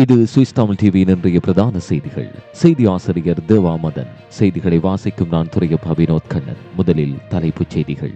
இது சுவிஸ் தமிழ் டிவியின் இன்றைய பிரதான செய்திகள். செய்தி ஆசிரியர் தேவா மதன். செய்திகளை வாசிக்கும் நான் துறையப்பா வினோத் கண்ணன். முதலில் தலைப்புச் செய்திகள்.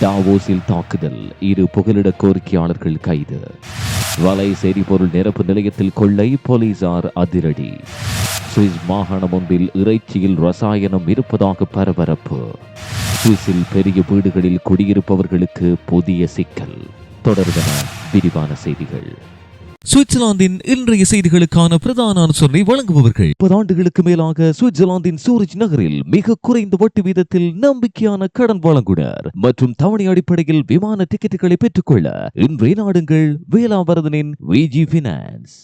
டாவோஸில் தாக்குதல். இரு புகலிட கோரிக்கையாளர்கள் கைது. வலை பொருள் நிரப்பு நிலையத்தில் கொள்ளை. போலீசார் அதிரடி. சுவிஸ் மாகாணம் ஒன்றில் இறைச்சியில் ரசாயனம் இருப்பதாக பரபரப்பு. சுவிஸில் பெரிய வீடுகளில் குடியிருப்பவர்களுக்கு புதிய சிக்கல். தொடர்பென விரிவான செய்திகள். சுவிட்சர்லாந்தின் இன்றைய செய்திகளுக்கான பிரதான அனுசரணை வழங்குபவர்கள். முப்பது ஆண்டுகளுக்கு மேலாக சுவிட்சர்லாந்தின் சூரிச் நகரில் மிக குறைந்த வட்டி வீதத்தில் நம்பிக்கையான கடன் வழங்குனர் மற்றும் தவணை அடிப்படையில் விமான டிக்கெட்டுகளை பெற்றுக்கொள்ள இன்றைய நாடுங்கள் வேளாவரதனின் விஜி பினான்ஸ்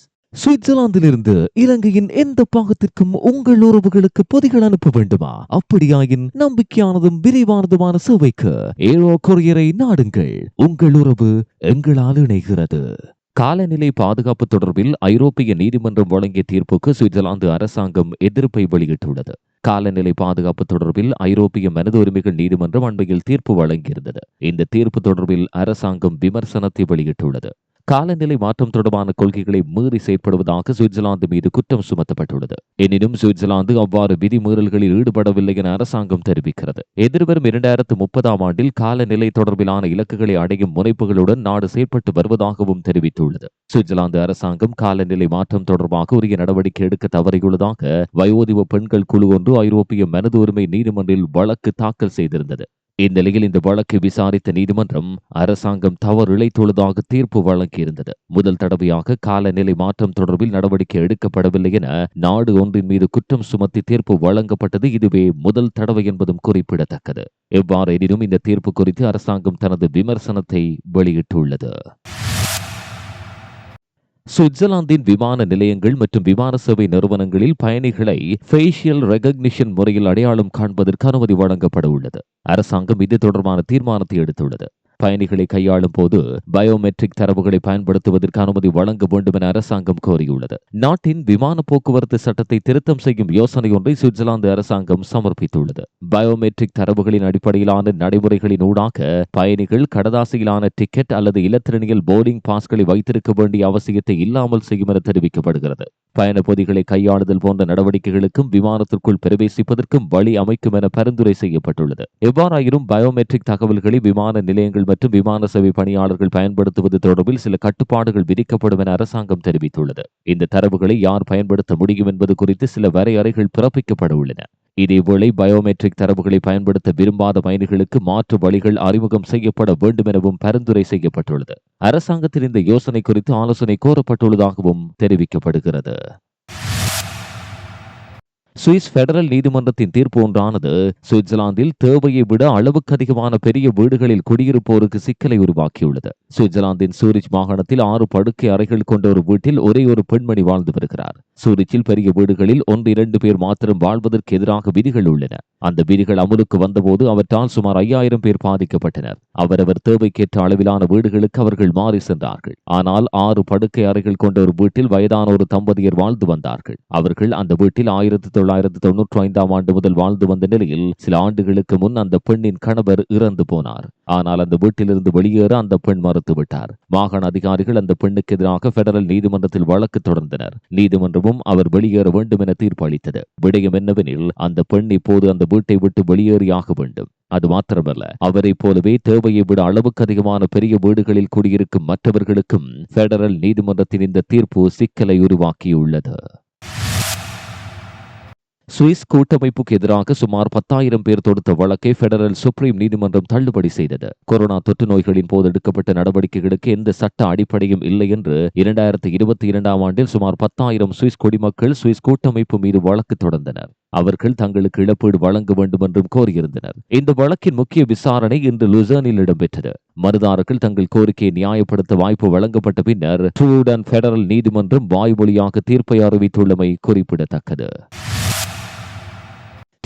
சுவிட்சர்லாந்திலிருந்து இலங்கையின் எந்த பாகத்திற்கும் உங்கள் உறவுகளுக்கு பொதிகள் அனுப்ப வேண்டுமா? அப்படியாயின் நம்பிக்கையானதும் விரைவானதுமான சேவைக்கு ஏரோ கொரியரை நாடுங்கள். உங்கள் உறவு எங்களால் இணைகிறது. காலநிலை பாதுகாப்பு தொடர்பில் ஐரோப்பிய நீதிமன்றம் வழங்கிய தீர்ப்புக்கு சுவிட்சர்லாந்து அரசாங்கம் எதிர்ப்பை வெளியிட்டுள்ளது. காலநிலை பாதுகாப்பு தொடர்பில் ஐரோப்பிய மனித உரிமைகள் நீதிமன்றம் அண்மையில் தீர்ப்பு வழங்கியிருந்தது. இந்த தீர்ப்பு தொடர்பில் அரசாங்கம் விமர்சனத்தை வெளியிட்டுள்ளது. காலநிலை மாற்றம் தொடர்பான கொள்கைகளை மீறி செயற்படுவதாக சுவிட்சர்லாந்து மீது குற்றம் சுமத்தப்பட்டுள்ளது. எனினும் சுவிட்சர்லாந்து அவ்வாறு விதிமீறல்களில் ஈடுபடவில்லை என அரசாங்கம் தெரிவிக்கிறது. எதிர்வரும் இரண்டாயிரத்து முப்பதாம் ஆண்டில் காலநிலை தொடர்பிலான இலக்குகளை அடையும் முனைப்புகளுடன் நாடு செயற்பட்டு வருவதாகவும் தெரிவித்துள்ளது. சுவிட்சர்லாந்து அரசாங்கம் காலநிலை மாற்றம் தொடர்பாக உரிய நடவடிக்கை எடுக்க தவறியுள்ளதாக வயோதிப பெண்கள் குழு ஒன்று ஐரோப்பிய மனது உரிமை நீதிமன்றில் வழக்கு தாக்கல் செய்திருந்தது. இந்நிலையில் இந்த வழக்கை விசாரித்த நீதிமன்றம் அரசாங்கம் தவறு இழைத்துள்ளதாக தீர்ப்பு வழங்கியிருந்தது. முதல் தடவையாக காலநிலை மாற்றம் தொடர்பில் நடவடிக்கை எடுக்கப்படவில்லை என நாடு ஒன்றின் மீது குற்றம் சுமத்தி தீர்ப்பு வழங்கப்பட்டது இதுவே முதல் தடவை என்பதும் குறிப்பிடத்தக்கது. எவ்வாறு எனினும் இந்த தீர்ப்பு குறித்து அரசாங்கம் தனது விமர்சனத்தை வெளியிட்டுள்ளது. சுவிட்சர்லாந்தின் விமான நிலையங்கள் மற்றும் விமான சேவை நிறுவனங்களில் பயணிகளை ஃபேஷியல் ரெகக்னிஷன் முறையில் அடையாளம் காண்பதற்கு அனுமதி வழங்கப்பட உள்ளது. அரசாங்கம் இது தொடர்பான தீர்மானத்தை எடுத்துள்ளது. பயணிகளை கையாளும் போது பயோமெட்ரிக் தரவுகளை பயன்படுத்துவதற்கு அனுமதி வழங்க வேண்டும் என அரசாங்கம் கோரியுள்ளது. நாட்டின் விமான போக்குவரத்து சட்டத்தை திருத்தம் செய்யும் யோசனை ஒன்றை சுவிட்சர்லாந்து அரசாங்கம் சமர்ப்பித்துள்ளது. பயோமெட்ரிக் தரவுகளின் அடிப்படையிலான நடைமுறைகளின் ஊடாக பயணிகள் கடதாசியிலான டிக்கெட் அல்லது இலத்திரனியல் போர்டிங் பாஸ்களை வைத்திருக்க வேண்டிய அவசியத்தை இல்லாமல் செய்யும் என தெரிவிக்கப்படுகிறது. பயண பொதிகளை கையாளுதல் போன்ற நடவடிக்கைகளுக்கும் விமானத்திற்குள் பிரவேசிப்பதற்கும் வழி அமைக்கும் என பரிந்துரை செய்யப்பட்டுள்ளது. எவ்வாறாயினும் பயோமெட்ரிக் தகவல்களை விமான நிலையங்கள் மற்றும் விமான சேவை பணியாளர்கள் பயன்படுத்துவது தொடர்பில் சில கட்டுப்பாடுகள் விதிக்கப்படும் என அரசாங்கம் தெரிவித்துள்ளது. இந்த தரவுகளை யார் பயன்படுத்த முடியும் என்பது குறித்து சில வரையறைகள் பிறப்பிக்கப்பட உள்ளன. இதேவேளை பயோமெட்ரிக் தரவுகளை பயன்படுத்த விரும்பாத பயணிகளுக்கு மாற்று வழிகள் அறிமுகம் செய்யப்பட வேண்டும் எனவும் பரிந்துரை செய்யப்பட்டுள்ளது. அரசாங்கத்தின் இந்த யோசனை குறித்து ஆலோசனை கோரப்பட்டுள்ளதாகவும் தெரிவிக்கப்படுகிறது. சுவிஸ் பெடரல் நீதிமன்றத்தின் தீர்ப்பு ஒன்றானது சுவிட்சர்லாந்தில் தேவையை விட அளவுக்கு அதிகமான பெரிய வீடுகளில் குடியிருப்போருக்கு சிக்கலை உருவாக்கியுள்ளது. சுவிட்சர்லாந்தின் சூரிச் மாகாணத்தில் ஆறு படுக்கை அறைகள் கொண்ட ஒரு வீட்டில் ஒரே ஒரு பெண்மணி வாழ்ந்து வருகிறார். சூரிச்சில் பெரிய வீடுகளில் ஒன்று இரண்டு பேர் மாத்திரம் வாழ்வதற்கு எதிராக விதிகள் உள்ளன. அந்த விதிகள் அமலுக்கு வந்தபோது அவற்றால் சுமார் ஐயாயிரம் பேர் பாதிக்கப்பட்டனர். அவரவர் தேவைக்கேற்ற அளவிலான வீடுகளுக்கு அவர்கள் மாறி சென்றார்கள். ஆனால் ஆறு படுக்கை அறைகள் கொண்ட ஒரு வீட்டில் வயதான ஒரு தம்பதியர் வாழ்ந்து வந்தார்கள். அவர்கள் அந்த வீட்டில் ஆயிரத்தி தொள்ளாயிரத்தி தொன்னூற்றி ஐந்தாம் ஆண்டு முதல் வாழ்ந்து வந்த நிலையில் சில ஆண்டுகளுக்கு முன் அந்த பெண்ணின் கணவர் இறந்து போனார். ஆனால் அந்த வீட்டிலிருந்து வெளியேற அந்த பெண் மறுத்துவிட்டார். மாகாண அதிகாரிகள் அந்த பெண்ணுக்கு எதிராக பெடரல் நீதிமன்றத்தில் வழக்கு தொடர்ந்தனர். நீதிமன்றமும் அவர் வெளியேற வேண்டும் என தீர்ப்பு அளித்தது விடயம் என்னவெனில் அந்த பெண் இப்போது அந்த வீட்டை விட்டு வெளியேறியாக வேண்டும். அது மாத்திரமல்ல அவரை போலவே தேவையை விட அளவுக்கு அதிகமான பெரிய வீடுகளில் குடியிருக்கும் மற்றவர்களுக்கும் பெடரல் நீதிமன்றத்தின் இந்த தீர்ப்பு சிக்கலை உருவாக்கியுள்ளது. சுவிஸ் கூட்டமைப்புக்கு எதிராக சுமார் பத்தாயிரம் பேர் தொடுத்த வழக்கை பெடரல் சுப்ரீம் நீதிமன்றம் தள்ளுபடி செய்தது. கொரோனா தொற்று நோய்களின் போது எடுக்கப்பட்ட நடவடிக்கைகளுக்கு எந்த சட்ட அடிப்படையும் இல்லை என்று இரண்டாயிரத்தி இருபத்தி இரண்டாம் ஆண்டில் சுமார் பத்தாயிரம் சுவிஸ் குடிமக்கள் சுவிஸ் கூட்டமைப்பு மீது வழக்கு தொடர்ந்தனர். அவர்கள் தங்களுக்கு இழப்பீடு வழங்க வேண்டும் என்றும் கோரியிருந்தனர். இந்த வழக்கின் முக்கிய விசாரணை இன்று லுசர்னில் இடம்பெற்றது. மருதாரர்கள் தங்கள் கோரிக்கையை நியாயப்படுத்த வாய்ப்பு வழங்கப்பட்ட பின்னர் ட்ரூடன் பெடரல் நீதிமன்றம் வாய்மொழியாக தீர்ப்பை அறிவித்துள்ளமை குறிப்பிடத்தக்கது.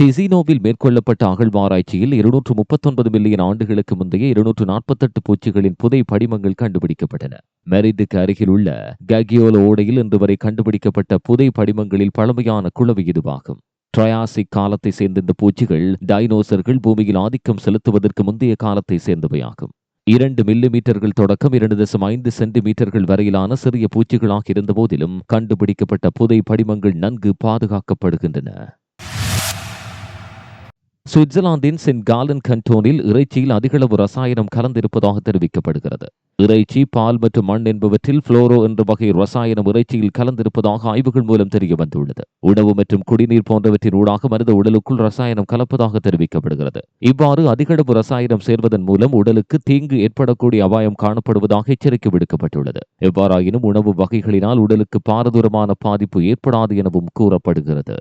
டிசினோவில் மேற்கொள்ளப்பட்ட அகழ்வாராய்ச்சியில் இருநூற்று முப்பத்தொன்பது மில்லியன் ஆண்டுகளுக்கு முந்தைய இருநூற்று நாற்பத்தெட்டு பூச்சிகளின் புதை படிமங்கள் கண்டுபிடிக்கப்பட்டன. மெரிதுக்கு அருகில் உள்ள ககியோல ஓடையில் இன்று வரை கண்டுபிடிக்கப்பட்ட புதை படிமங்களில் பழமையான குளவு இதுவாகும். ட்ரயாசிக் காலத்தை சேர்ந்த இந்த பூச்சிகள் டைனோசர்கள் பூமியில் ஆதிக்கம் செலுத்துவதற்கு முந்தைய காலத்தை சேர்ந்தவையாகும். இரண்டு மில்லி மீட்டர்கள் தொடக்கம் இரண்டு தசம் ஐந்து சென்டிமீட்டர்கள் வரையிலான சிறிய பூச்சிகளாக இருந்த போதிலும் கண்டுபிடிக்கப்பட்ட புதை படிமங்கள் நன்கு பாதுகாக்கப்படுகின்றன. சுவிட்சர்லாந்தின் சென்ட் காலன் கண்டோனில் இறைச்சியில் அதிகளவு ரசாயனம் கலந்திருப்பதாக தெரிவிக்கப்படுகிறது. இறைச்சி பால் மற்றும் மண் என்பவற்றில் புளோரோ என்ற வகை ரசாயனம் இறைச்சியில் கலந்திருப்பதாக ஆய்வுகள் மூலம் தெரிய வந்துள்ளது உணவு மற்றும் குடிநீர் போன்றவற்றின் ஊடாக மனித உடலுக்குள் ரசாயனம் கலப்பதாக தெரிவிக்கப்படுகிறது. இவ்வாறு அதிகளவு ரசாயனம் சேர்வதன் மூலம் உடலுக்கு தீங்கு ஏற்படக்கூடிய அபாயம் காணப்படுவதாக எச்சரிக்கை விடுக்கப்பட்டுள்ளது. எவ்வாறாயினும் உணவு வகைகளினால் உடலுக்கு பாரதூரமான பாதிப்பு ஏற்படாது எனவும் கூறப்படுகிறது.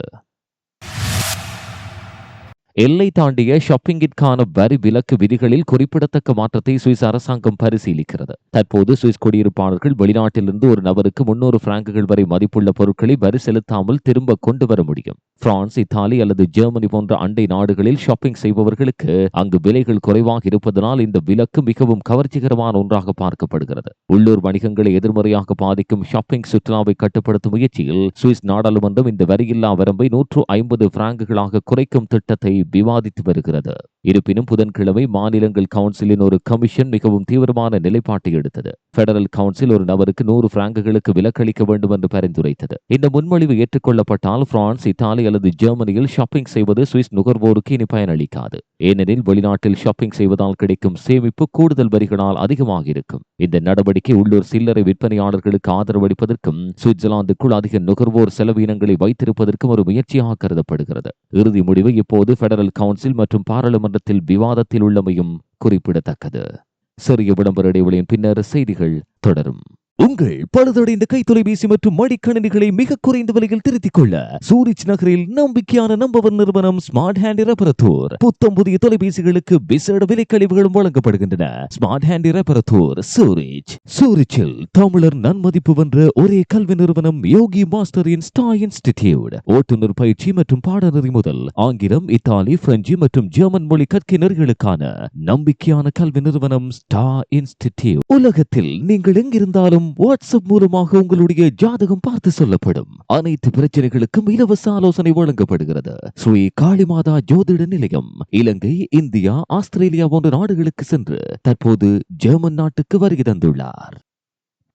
எல்லை தாண்டிய ஷாப்பிங்கிற்கான வரி விலக்கு விதிகளில் குறிப்பிடத்தக்க மாற்றத்தை சுவிஸ் அரசாங்கம் பரிசீலிக்கிறது. தற்போது சுவிஸ் குடியிருப்பாளர்கள் வெளிநாட்டிலிருந்து ஒரு நபருக்கு முன்னூறு பிராங்குகள் வரை மதிப்புள்ள பொருட்களை வரி செலுத்தாமல் திரும்ப கொண்டு வர முடியும். பிரான்ஸ் இத்தாலி அல்லது ஜெர்மனி போன்ற அண்டை நாடுகளில் ஷாப்பிங் செய்பவர்களுக்கு அங்கு விலைகள் குறைவாக இருப்பதனால் இந்த விலக்கு மிகவும் கவர்ச்சிகரமான ஒன்றாக பார்க்கப்படுகிறது. உள்ளூர் வணிகங்களை எதிர்மறையாக பாதிக்கும் ஷாப்பிங் சுற்றுலாவை கட்டுப்படுத்தும் முயற்சியில் சுவிஸ் நாடாளுமன்றம் இந்த வரியில்லா வரம்பை நூற்று ஐம்பது பிராங்குகளாக குறைக்கும் திட்டத்தை விவாதித்து வருகிறது. இருப்பினும் புதன்கிழமை மாநிலங்கள் கவுன்சிலின் ஒரு கமிஷன் மிகவும் தீவிரமான நிலைப்பாட்டை எடுத்தது. பெடரல் கவுன்சில் ஒரு நபருக்கு நூறு பிராங்குகளுக்கு விலக்களிக்க வேண்டும் என்று பரிந்துரைத்தது. இந்த முன்மொழிவு ஏற்றுக்கொள்ளப்பட்டால் பிரான்ஸ் இத்தாலி அல்லது ஜெர்மனியில் ஷாப்பிங் செய்வது சுவிஸ் நுகர்வோருக்கு இனி பயனளிக்காது. ஏனெனில் வெளிநாட்டில் ஷாப்பிங் செய்வதால் கிடைக்கும் சேமிப்பு கூடுதல் வரிகளால் அதிகமாக இருக்கும். இந்த நடவடிக்கை உள்ளூர் சில்லறை விற்பனையாளர்களுக்கு ஆதரவளிப்பதற்கும் சுவிட்சர்லாந்துக்குள் அதிக நுகர்வோர் செலவினங்களை வைத்திருப்பதற்கும் ஒரு முயற்சியாக கருதப்படுகிறது. இறுதி முடிவு இப்போது பெடரல் கவுன்சில் மற்றும் பாராளுமன்ற பாராளுமன்றத்தில் விவாதத்தில் உள்ளமையும் குறிப்பிடத்தக்கது. சிறிய விளம்பர இடைவெளியின் பின்னர் செய்திகள் தொடரும். உங்கள் பழுதடைந்த கைத்தொலைபேசி மற்றும் மடிக்கணினிகளை மிக குறைந்த விலையில் திருத்திக் கொள்ள சூரிச் நகரில் நம்பிக்கையான நம்பவர் நிறுவனம் ஸ்மார்ட் ஹேண்ட் ரெப்பரத்தூர் புத்தம் புதிய தொலைபேசிகளுக்கு விசேட விலை கழிவுகளும் வழங்கப்படுகின்றன. ஸ்மார்ட் ஹேண்ட் ரெப்பரத்தூர் சூரிச் சூரிச்சில் தமிழர் நன்மதிப்பு வென்ற ஒரே கல்வி நிறுவனம் யோகி மாஸ்டர் இன் ஸ்டா இன்ஸ்டிடியூட் ஓட்டுநர் பயிற்சி மற்றும் பாடநெறி முதல் ஆங்கிலம் இத்தாலி பிரெஞ்சு மற்றும் ஜெர்மன் மொழி கற்கினர்களுக்கான நெறிகளுக்கான நம்பிக்கையான கல்வி நிறுவனம் ஸ்டா இன்ஸ்டிடியூட் உலகத்தில் நீங்கள் எங்கிருந்தாலும் வாட்ஸ்அப் மூலமாக உங்களுடைய ஜாதகம் பார்த்து சொல்லப்படும். அனைத்து பிரச்சனைகளுக்கும் இலவச ஆலோசனை வழங்கப்படுகிறது. ஸ்ரீ காளிமாதா ஜோதிட நிலையம் இலங்கை இந்தியா ஆஸ்திரேலியா போன்ற நாடுகளுக்கு சென்று தற்போது ஜெர்மன் நாட்டுக்கு வருகை தந்துள்ளார்.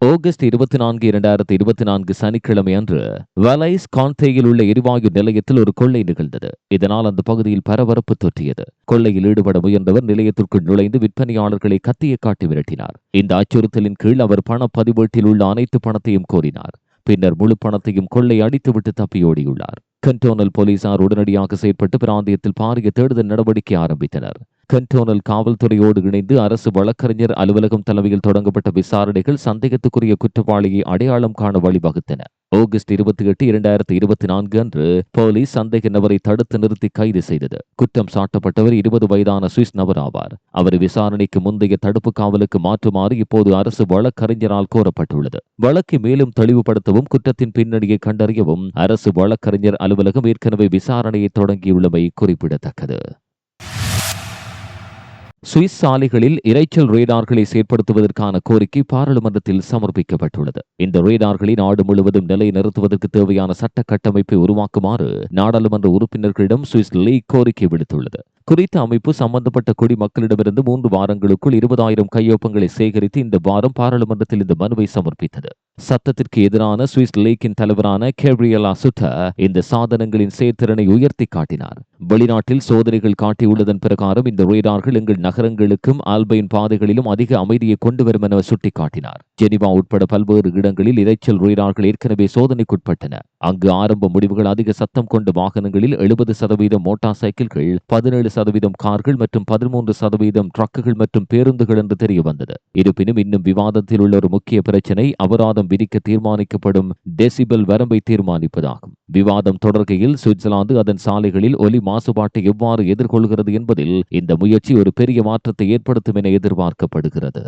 ஆகஸ்ட் இருபத்தி நான்கு இரண்டாயிரத்தி இருபத்தி நான்கு சனிக்கிழமை அன்று வலைஸ் கான்தேயில் உள்ள எரிவாயு நிலையத்தில் ஒரு கொள்ளை நிகழ்ந்தது. இதனால் அந்த பகுதியில் பரபரப்பு தொற்றியது. கொள்ளையில் ஈடுபட முயன்றவர் நிலையத்திற்குள் நுழைந்து விற்பனையாளர்களை கத்தியை காட்டி விரட்டினார். இந்த அச்சுறுத்தலின் கீழ் அவர் பண பதிவேட்டில் உள்ள அனைத்து பணத்தையும் கோரினார். பின்னர் முழு பணத்தையும் கொள்ளை அடித்துவிட்டு தப்பியோடியுள்ளார் கண்டோனல் போலீசார் உடனடியாக செயற்பட்டு பிராந்தியத்தில் பாரிய தேடுதல் நடவடிக்கை ஆரம்பித்தனர். கண்டோனல் காவல்துறையோடு இணைந்து அரசு வழக்கறிஞர் அலுவலகம் தலைமையில் தொடங்கப்பட்ட விசாரணைகள் சந்தேகத்துக்குரிய குற்றவாளியை அடையாளம் காண வழிவகுத்தன. ஆகஸ்ட் இருபத்தி எட்டு இரண்டாயிரத்தி இருபத்தி நான்கு அன்று போலீஸ் சந்தேக நபரை தடுத்து நிறுத்தி கைது செய்தது. குற்றம் சாட்டப்பட்டவர் இருபது வயதான சுவிஸ் நபர் ஆவார் அவர் விசாரணைக்கு முந்தைய தடுப்பு காவலுக்கு மாற்றுமாறு இப்போது அரசு வழக்கறிஞரால் கோரப்பட்டுள்ளது. வழக்கை மேலும் தெளிவுபடுத்தவும் குற்றத்தின் பின்னணியை கண்டறியவும் அரசு வழக்கறிஞர் அலுவலகம் ஏற்கனவே விசாரணையை தொடங்கியுள்ளமை குறிப்பிடத்தக்கது. சுவிஸ் சாலைகளில் இரைச்சல் ரேடார்களை செயற்படுத்துவதற்கான கோரிக்கை பாராளுமன்றத்தில் சமர்ப்பிக்கப்பட்டுள்ளது. இந்த ரேடார்களை நாடு முழுவதும் நிலை நிறுத்துவதற்கு தேவையான சட்ட கட்டமைப்பை உருவாக்குமாறு நாடாளுமன்ற உறுப்பினர்களிடம் சுவிஸ் லீக் கோரிக்கை விடுத்துள்ளது. குறித்த அமைப்பு சம்பந்தப்பட்ட குடிமக்களிடமிருந்து மூன்று வாரங்களுக்குள் இருபதாயிரம் கையொப்பங்களை சேகரித்து இந்த வாரம் பாராளுமன்றத்தில் இந்த மனுவை சமர்ப்பித்தது. சத்தத்திற்கு எதிரான சுவிஸ் லீக்கின் தலைவரான கேப்ரியலா சுட்ட இந்த சாதனங்களின் செயற்திறனை உயர்த்தி காட்டினார். வெளிநாட்டில் சோதனைகள் காட்டியுள்ளதன் பிரகாரம் இந்த ரேடார்கள் எங்கள் நகரங்களுக்கும் ஆல்பைன் பாதைகளிலும் அதிக அமைதியை கொண்டு வரும் என சுட்டிக்காட்டினார். ஜெனிவா உட்பட பல்வேறு இடங்களில் இரைச்சல் ரேடார்கள் ஏற்கனவே சோதனைக்குட்பட்டன. அங்கு ஆரம்ப முடிவுகள் அதிக சத்தம் கொண்ட வாகனங்களில் எழுபது சதவீதம் மோட்டார் சைக்கிள்கள் பதினேழு சதவீதம் கார்கள் மற்றும் பதிமூன்று சதவீதம் ட்ரக்குகள் மற்றும் பேருந்துகள் என்று தெரிய வந்தது இருப்பினும் இன்னும் விவாதத்தில் உள்ள ஒரு முக்கிய பிரச்சினை அபராதம் விதிக்க தீர்மானிக்கப்படும் டெசிபல் வரம்பை தீர்மானிப்பதாகும். விவாதம் தொடர்கையில் சுவிட்சர்லாந்து அதன் சாலைகளில் ஒலி மாசுபாட்டை எவ்வாறு எதிர்கொள்கிறது என்பதில் இந்த முயற்சி ஒரு பெரிய மாற்றத்தை ஏற்படுத்தும் என எதிர்பார்க்கப்படுகிறது.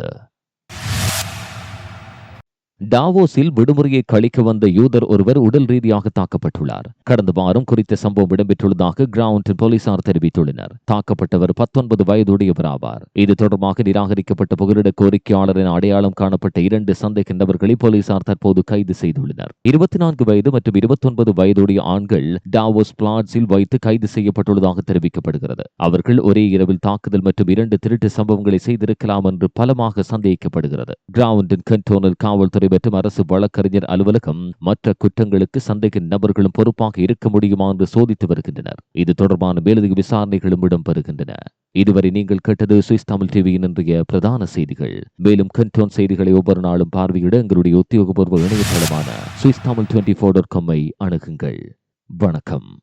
டாவோஸில் விடுமுறையை கழிக்க வந்த யூதர் ஒருவர் உடல் ரீதியாக தாக்கப்பட்டுள்ளார். கடந்த வாரம் குறித்த சம்பவம் இடம்பெற்றுள்ளதாக கிரவுண்ட் போலீசார் தெரிவித்துள்ளனர். தாக்கப்பட்டவர் பத்தொன்பது வயதுடையவர் ஆவார் இது தொடர்பாக நிராகரிக்கப்பட்ட புகலிட கோரிக்கையாளரின் அடையாளம் காணப்பட்ட இரண்டு சந்தேக நபர்களை போலீசார் தற்போது கைது செய்துள்ளனர். இருபத்தி நான்கு வயது மற்றும் இருபத்தொன்பது வயதுடைய ஆண்கள் டாவோஸ் பிளாட்ஸில் வைத்து கைது செய்யப்பட்டுள்ளதாக தெரிவிக்கப்படுகிறது. அவர்கள் ஒரே இரவில் தாக்குதல் மற்றும் இரண்டு திருட்டு சம்பவங்களை செய்திருக்கலாம் என்று பலமாக சந்தேகிக்கப்படுகிறது. கிரவுண்டின் கண்டோனல் காவல்துறை மற்றும் அரசு வழக்கறிஞர் அலுவலகம் மற்ற குற்றங்களுக்கு சந்தேக நபர்களும் பொறுப்பாக இருக்க முடியுமா என்று சோதித்து வருகின்றனர். இது தொடர்பான மேலதிக விசாரணைகளும் இடம்பெறுகின்றன. இதுவரை நீங்கள் கேட்டது சுவிஸ் தமிழ் டிவியின் இன்றைய பிரதான செய்திகள். மேலும் கண்டோன் செய்திகளை ஒவ்வொரு நாளும் பார்வையிட எங்களுடைய உத்தியோகபூர்வ இணையதளமான Swiss Tamil twenty four dot காமை அணுகுங்கள். வணக்கம்.